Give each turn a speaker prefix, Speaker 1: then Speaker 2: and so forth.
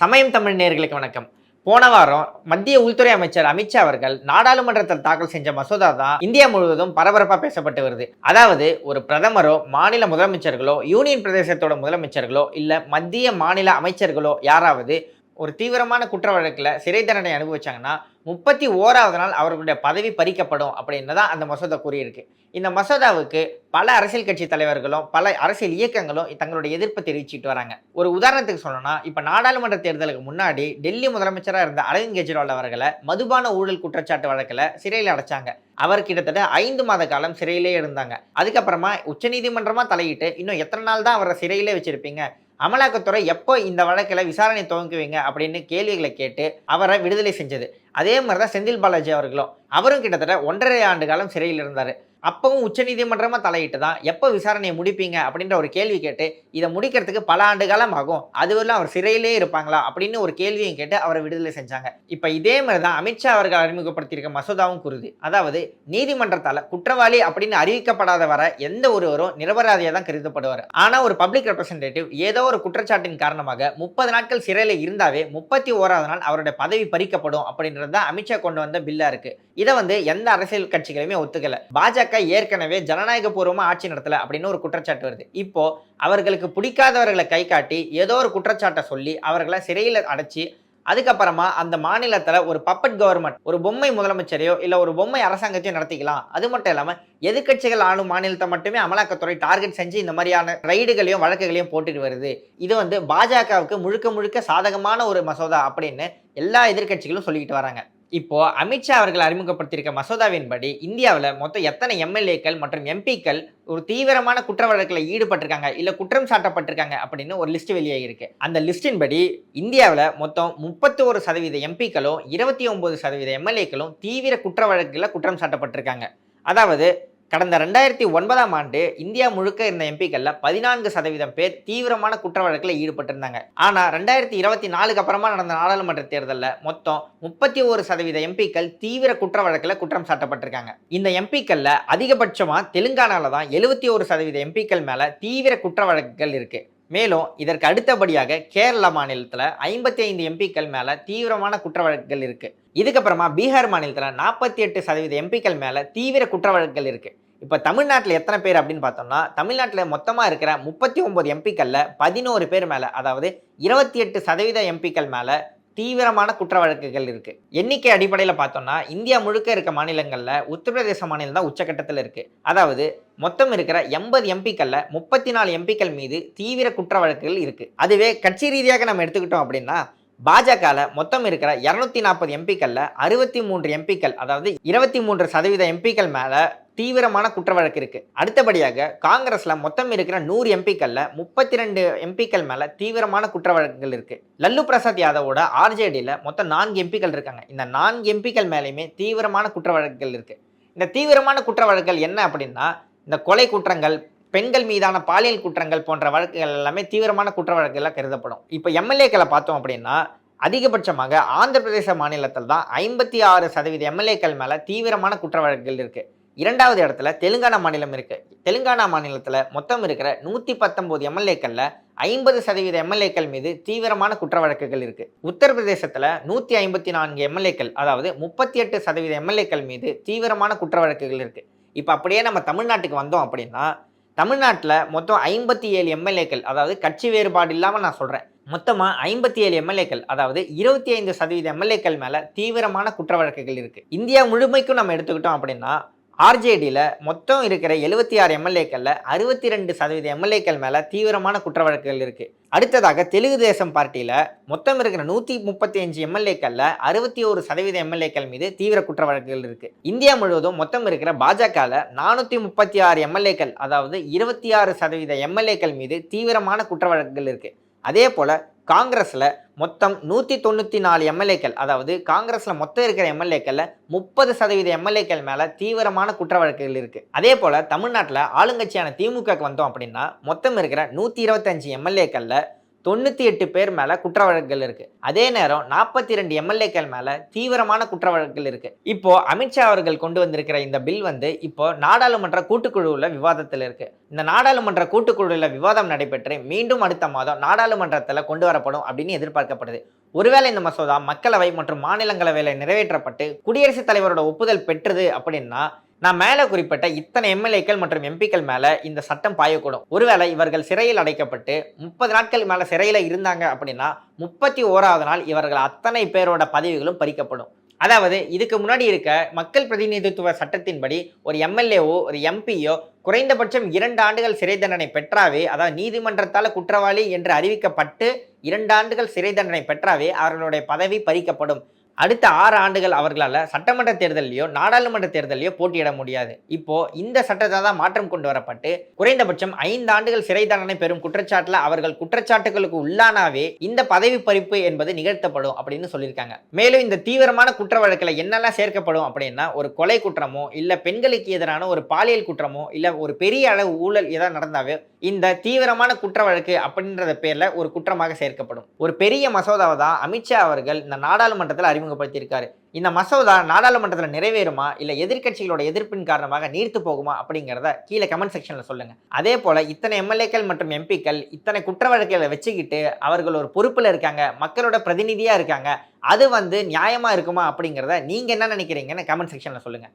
Speaker 1: சமயம் தமிழ் நேர்களுக்கு வணக்கம். போன வாரம் மத்திய உள்துறை அமைச்சர் அமித்ஷா அவர்கள் நாடாளுமன்றத்தில் தாக்கல் செஞ்ச மசோதா தான் இந்தியா முழுவதும் பரபரப்பாக பேசப்பட்டு வருது. அதாவது ஒரு பிரதமரோ மாநில முதலமைச்சர்களோ யூனியன் பிரதேசத்தோட முதலமைச்சர்களோ இல்லை மத்திய மாநில அமைச்சர்களோ யாராவது ஒரு தீவிரமான குற்ற வழக்கில் சிறை தண்டனை அனுபவிச்சாங்கன்னா முப்பத்தி ஓராவது நாள் அவர்களுடைய பதவி பறிக்கப்படும் அப்படின்னு தான் அந்த மசோதா கூறியிருக்கு. இந்த மசோதாவுக்கு பல அரசியல் கட்சி தலைவர்களும் பல அரசியல் இயக்கங்களும் தங்களுடைய எதிர்ப்பை தெரிவிச்சுட்டு வராங்க. ஒரு உதாரணத்துக்கு சொல்லணும்னா இப்போ நாடாளுமன்ற தேர்தலுக்கு முன்னாடி டெல்லி முதலமைச்சராக இருந்த அரவிந்த் கெஜ்ரிவால் அவர்களை மதுபான ஊழல் குற்றச்சாட்டு வழக்கில் சிறையில் அடைச்சாங்க. அவர் கிட்டத்தட்ட ஐந்து மாத காலம் சிறையிலே இருந்தாங்க. அதுக்கப்புறமா உச்சநீதிமன்றமாக தலையிட்டு இன்னும் எத்தனை நாள் தான் அவரை சிறையிலே வச்சிருப்பீங்க? அமலாக்கத்துறை எப்போ இந்த வழக்கில் விசாரணை துவங்குவீங்க? அப்படின்னு கேள்விகளை கேட்டு அவரை விடுதலை செஞ்சது. அதே மாதிரி தான் செந்தில் பாலாஜி அவர்களும். அவரும் கிட்டத்தட்ட ஒன்றரை ஆண்டு காலம் சிறையில் இருந்தார். அப்பவும் உச்சநீதிமன்றமாக தலையிட்டு தான் எப்போ விசாரணையை முடிப்பீங்க? அப்படின்ற ஒரு கேள்வி கேட்டு இதை முடிக்கிறதுக்கு பல ஆண்டு காலம் ஆகும். அதுவெல்லாம் அவர் சிறையிலே இருப்பாங்களா? அப்படின்னு ஒரு கேள்வியும் கேட்டு அவரை விடுதலை செஞ்சாங்க. இப்போ இதே மாதிரி தான் அமித்ஷா அவர்கள் அறிமுகப்படுத்தியிருக்க மசோதாவும் கூறுது அதாவது நீதிமன்றத்தால் குற்றவாளி அப்படின்னு அறிவிக்கப்படாத வர எந்த ஒருவரும் நிரபராதியாக தான் கருதப்படுவார். ஆனால் ஒரு பப்ளிக் ரெப்ரசன்டேட்டிவ் ஏதோ ஒரு குற்றச்சாட்டின் காரணமாக முப்பது நாட்கள் சிறையில் இருந்தாவே முப்பத்தி ஓராவது நாள் அவருடைய பதவி பறிக்கப்படும் அப்படின்றது தான் அமித்ஷா கொண்டு வந்த பில்லாக இருக்குது இதை வந்து எந்த அரசியல் கட்சிகளுமே ஒத்துக்கலை. பாஜக ஏற்கனவே ஜனநாயக பூர்வமாக ஆட்சி நடத்தலை அப்படின்னு ஒரு குற்றச்சாட்டு வருது. இப்போ அவர்களுக்கு பிடிக்காதவர்களை கை காட்டி ஏதோ ஒரு குற்றச்சாட்டை சொல்லி அவர்களை சிறையில் அடைச்சி அதுக்கப்புறமா அந்த மாநிலத்தில் ஒரு பப்பட் கவர்மெண்ட் ஒரு பொம்மை முதலமைச்சரையோ இல்லை ஒரு பொம்மை அரசாங்கத்தையோ நடத்திக்கலாம். அது மட்டும் இல்லாமல் எதிர்க்கட்சிகள் ஆளும் மாநிலத்தை மட்டுமே அமலாக்கத்துறை டார்கெட் செஞ்சு இந்த மாதிரியான ரைடுகளையும் வழக்குகளையும் போட்டுட்டு வருது. இது வந்து பாஜகவுக்கு முழுக்க முழுக்க சாதகமான ஒரு மசோதா அப்படின்னு எல்லா எதிர்க்கட்சிகளும் சொல்லிக்கிட்டு வராங்க. இப்போ அமித்ஷா அவர்கள் அறிமுகப்படுத்தியிருக்க மசோதாவின்படி இந்தியாவில் மொத்தம் எத்தனை எம்எல்ஏக்கள் மற்றும் எம்பிக்கள் ஒரு தீவிரமான குற்ற வழக்கில் ஈடுபட்டிருக்காங்க இல்லை குற்றம் சாட்டப்பட்டிருக்காங்க அப்படின்னு ஒரு லிஸ்ட் வெளியாகிருக்கு அந்த லிஸ்டின் படி இந்தியாவில் மொத்தம் முப்பத்தி ஒரு சதவீத எம்பிக்களும் இருபத்தி ஒன்பது சதவீத எம்எல்ஏக்களும் தீவிர குற்ற வழக்கில் குற்றம் சாட்டப்பட்டிருக்காங்க. அதாவது கடந்த ரெண்டாயிரத்தி ஒன்பதாம் ஆண்டு இந்தியா முழுக்க இருந்த எம்பிக்கள்ல பதினான்கு சதவீதம் பேர் தீவிரமான குற்ற வழக்கில் ஈடுபட்டிருந்தாங்க. ஆனா ரெண்டாயிரத்தி இருபத்தி நாலுக்கு அப்புறமா நடந்த நாடாளுமன்ற தேர்தலில் மொத்தம் முப்பத்தி ஒரு சதவீத எம்பிக்கள் தீவிர குற்ற வழக்கில் குற்றம் சாட்டப்பட்டிருக்காங்க. இந்த எம்பிக்கள்ல அதிகபட்சமா தெலுங்கானால தான் எழுபத்தி ஒரு சதவீத எம்பிக்கள் மேல தீவிர குற்ற வழக்குகள் இருக்கு. மேலும் இதற்கு அடுத்தபடியாக கேரள மாநிலத்தில் ஐம்பத்தி ஐந்து எம்பிக்கள் மேலே தீவிரமான குற்ற வழக்குகள் இருக்குது இதுக்கப்புறமா பீகார் மாநிலத்தில் நாற்பத்தி எட்டு சதவீத எம்பிக்கள் மேலே தீவிர குற்ற வழக்குகள் இருக்குது இப்போ தமிழ்நாட்டில் எத்தனை பேர் அப்படின்னு பார்த்தோம்னா தமிழ்நாட்டில் மொத்தமாக இருக்கிற முப்பத்தி ஒம்பது எம்பிக்களில் பதினோரு பேர் மேலே அதாவது இருபத்தி எட்டு சதவீத எம்பிக்கள் மேலே தீவிரமான குற்ற வழக்குகள் இருக்குது எண்ணிக்கை அடிப்படையில் பார்த்தோம்னா இந்தியா முழுக்க இருக்க மாநிலங்களில் உத்தரப்பிரதேச மாநிலம் தான் உச்சக்கட்டத்தில் இருக்குது அதாவது மொத்தம் இருக்கிற எண்பது எம்பிக்களில் முப்பத்தி நாலு எம்பிக்கள் மீது தீவிர குற்ற வழக்குகள் இருக்குது அதுவே கட்சி ரீதியாக நம்ம எடுத்துக்கிட்டோம் அப்படின்னா பாஜகவில் மொத்தம் இருக்கிற இரநூத்தி நாற்பது எம்பிக்களில் அறுபத்தி மூன்று எம்பிக்கள் அதாவது இருபத்தி மூன்று சதவீத எம்பிக்கள் மேலே தீவிரமான குற்ற வழக்கு இருக்கு. அடுத்தபடியாக காங்கிரஸ்ல மொத்தம் இருக்கிற நூறு எம்பிக்கள்ல முப்பத்தி ரெண்டு எம்பிக்கள் மேல தீவிரமான குற்ற வழக்குகள் இருக்கு. லல்லு பிரசாத் யாதவோட ஆர்ஜேடியில் மொத்தம் நான்கு எம்பிக்கள் இருக்காங்க. இந்த நான்கு எம்பிக்கள் மேலேயுமே தீவிரமான குற்ற வழக்குகள் இருக்கு. இந்த தீவிரமான குற்ற வழக்குகள் என்ன அப்படின்னா இந்த கொலை குற்றங்கள் பெண்கள் மீதான பாலியல் குற்றங்கள் போன்ற வழக்குகள் எல்லாமே தீவிரமான குற்ற வழக்குகளாக கருதப்படும். இப்போ எம்எல்ஏக்களை பார்த்தோம் அப்படின்னா அதிகபட்சமாக ஆந்திர பிரதேச மாநிலத்தில் தான் ஐம்பத்தி ஆறு சதவீத எம்எல்ஏக்கள் மேலே தீவிரமான குற்ற வழக்குகள் இருக்குது இரண்டாவது இடத்துல தெலுங்கானா மாநிலம் இருக்குது தெலுங்கானா மாநிலத்தில் மொத்தம் இருக்கிற நூற்றி பத்தொம்போது எம்எல்ஏக்களில் ஐம்பது சதவீத எம்எல்ஏக்கள் மீது தீவிரமான குற்ற வழக்குகள் இருக்குது உத்தரப்பிரதேசத்தில் நூற்றி ஐம்பத்தி நான்கு எம்எல்ஏக்கள் அதாவது முப்பத்தி எட்டு சதவீத எம்எல்ஏக்கள் மீது தீவிரமான குற்ற வழக்குகள் இருக்குது இப்போ அப்படியே நம்ம தமிழ்நாட்டுக்கு வந்தோம் அப்படின்னா தமிழ்நாட்டில் மொத்தம் ஐம்பத்தி ஏழு எம்எல்ஏக்கள் அதாவது கட்சி வேறுபாடு இல்லாமல் நான் சொல்கிறேன் மொத்தமாக ஐம்பத்தி ஏழு எம்எல்ஏக்கள் அதாவது இருபத்தி ஐந்து சதவீத எம்எல்ஏக்கள் மேலே தீவிரமான குற்ற வழக்குகள் இருக்குது இந்தியா முழுமைக்கும் நம்ம எடுத்துக்கிட்டோம் அப்படின்னா ஆர்ஜேடியில் மொத்தம் இருக்கிற எழுபத்தி ஆறு எம்எல்ஏக்களில் அறுபத்தி ரெண்டு சதவீத எம்எல்ஏக்கள் மேலே தீவிரமான குற்ற வழக்குகள் இருக்குது அடுத்ததாக தெலுங்கு தேசம் பார்ட்டியில் மொத்தம் இருக்கிற நூற்றி முப்பத்தி அஞ்சு எம்எல்ஏக்களில் அறுபத்தி ஒரு சதவீத எம்எல்ஏக்கள் மீது தீவிர குற்ற வழக்குகள் இருக்குது இந்தியா முழுவதும் மொத்தம் இருக்கிற பாஜகவில் நானூற்றி முப்பத்தி ஆறு எம்எல்ஏக்கள் அதாவது இருபத்தி ஆறு சதவீத எம்எல்ஏக்கள் மீது தீவிரமான குற்ற வழக்குகள் இருக்குது அதே போல் காங்கிரஸில் மொத்தம் நூற்றி தொண்ணூற்றி நாலு எம்எல்ஏக்கள் அதாவது காங்கிரஸில் மொத்தம் இருக்கிற எம்எல்ஏக்களில் முப்பது சதவீத எம்எல்ஏக்கள் மேலே தீவிரமான குற்ற வழக்குகள் இருக்குது அதே போல் தமிழ்நாட்டில் ஆளுங்கட்சியான திமுகக்கு வந்தோம் அப்படின்னா மொத்தம் இருக்கிற நூற்றி இருபத்தஞ்சு எம்எல்ஏக்களில் தொண்ணூற்றி எட்டு பேர் மேலே குற்ற வழக்குகள் இருக்குது அதே நேரம் நாற்பத்தி ரெண்டு எம்எல்ஏக்கள் மேலே தீவிரமான குற்ற வழக்குகள் இருக்குது இப்போ அமித்ஷா அவர்கள் கொண்டு வந்திருக்கிற இந்த பில் வந்து இப்போ நாடாளுமன்ற கூட்டுக்குழுவில் விவாதத்தில் இருக்குது இந்த நாடாளுமன்ற கூட்டுக்குழுவில் விவாதம் நடைபெற்று மீண்டும் அடுத்த மாதம் நாடாளுமன்றத்தில் கொண்டு வரப்படும் அப்படின்னு எதிர்பார்க்கப்படுது. ஒருவேளை இந்த மசோதா மக்களவை மற்றும் மாநிலங்களவையில் நிறைவேற்றப்பட்டு குடியரசுத் தலைவரோட ஒப்புதல் பெற்றது அப்படின்னா நான் மேலே குறிப்பிட்ட இத்தனை எம்எல்ஏக்கள் மற்றும் எம்பிக்கள் மேலே இந்த சட்டம் பாயக்கூடும். ஒருவேளை இவர்கள் சிறையில் அடைக்கப்பட்டு முப்பது நாட்கள் மேலே சிறையில் இருந்தாங்க அப்படின்னா முப்பத்தி ஓராவது நாள் இவர்கள் அத்தனை பேரோட பதவிகளும் பறிக்கப்படும். அதாவது இதுக்கு முன்னாடி இருக்க மக்கள் பிரதிநிதித்துவ சட்டத்தின்படி ஒரு எம்எல்ஏவோ ஒரு எம்பியோ குறைந்தபட்சம் இரண்டு ஆண்டுகள் சிறை தண்டனை பெற்றாவே அதாவது நீதிமன்றத்தால் குற்றவாளி என்று அறிவிக்கப்பட்டு இரண்டு ஆண்டுகள் சிறை தண்டனை பெற்றாவே அவர்களுடைய பதவி பறிக்கப்படும். அடுத்த ஆறு ஆண்டுகள் அவர்களால் சட்டமன்ற தேர்தலையோ நாடாளுமன்ற தேர்தலையோ போட்டியிட முடியாது. இப்போ இந்த சட்டத்தை தான் மாற்றம் கொண்டு வரப்பட்டு குறைந்தபட்சம் ஐந்து ஆண்டுகள் சிறை தண்டனை பெறும் குற்றச்சாட்டில் அவர்கள் குற்றச்சாட்டுகளுக்கு உள்ளானாவே இந்த பதவி பறிப்பு என்பது நிகழ்த்தப்படும் அப்படின்னு சொல்லியிருக்காங்க. மேலும் இந்த தீவிரமான குற்ற வழக்கில் என்னெல்லாம் சேர்க்கப்படும் அப்படின்னா ஒரு கொலை குற்றமோ இல்லை பெண்களுக்கு எதிரான ஒரு பாலியல் குற்றமோ இல்லை ஒரு பெரிய அளவு ஊழல் எதாவது நடந்தாவே இந்த தீவிரமான குற்ற வழக்கு அப்படின்றத பேரில் ஒரு குற்றமாக சேர்க்கப்படும். ஒரு பெரிய மசோதாவை தான் அமித்ஷா அவர்கள் இந்த நாடாளுமன்றத்தில் அறிமுகப்படுத்தியிருக்காரு. இந்த மசோதா நாடாளுமன்றத்தில் நிறைவேறுமா? இல்லை எதிர்க்கட்சிகளோட எதிர்ப்பின் காரணமாக நீர்த்து போகுமா? அப்படிங்கிறத கீழே கமெண்ட் செக்ஷன்ல சொல்லுங்க. அதே போல இத்தனை எம்எல்ஏக்கள் மற்றும் எம்பிக்கள் இத்தனை குற்ற வழக்குகளை வச்சுக்கிட்டு அவர்கள் ஒரு பொறுப்பில் இருக்காங்க மக்களோட பிரதிநிதியாக இருக்காங்க அது வந்து நியாயமாக இருக்குமா அப்படிங்கிறத நீங்கள் என்ன நினைக்கிறீங்கன்னு கமெண்ட் செக்ஷனில் சொல்லுங்கள்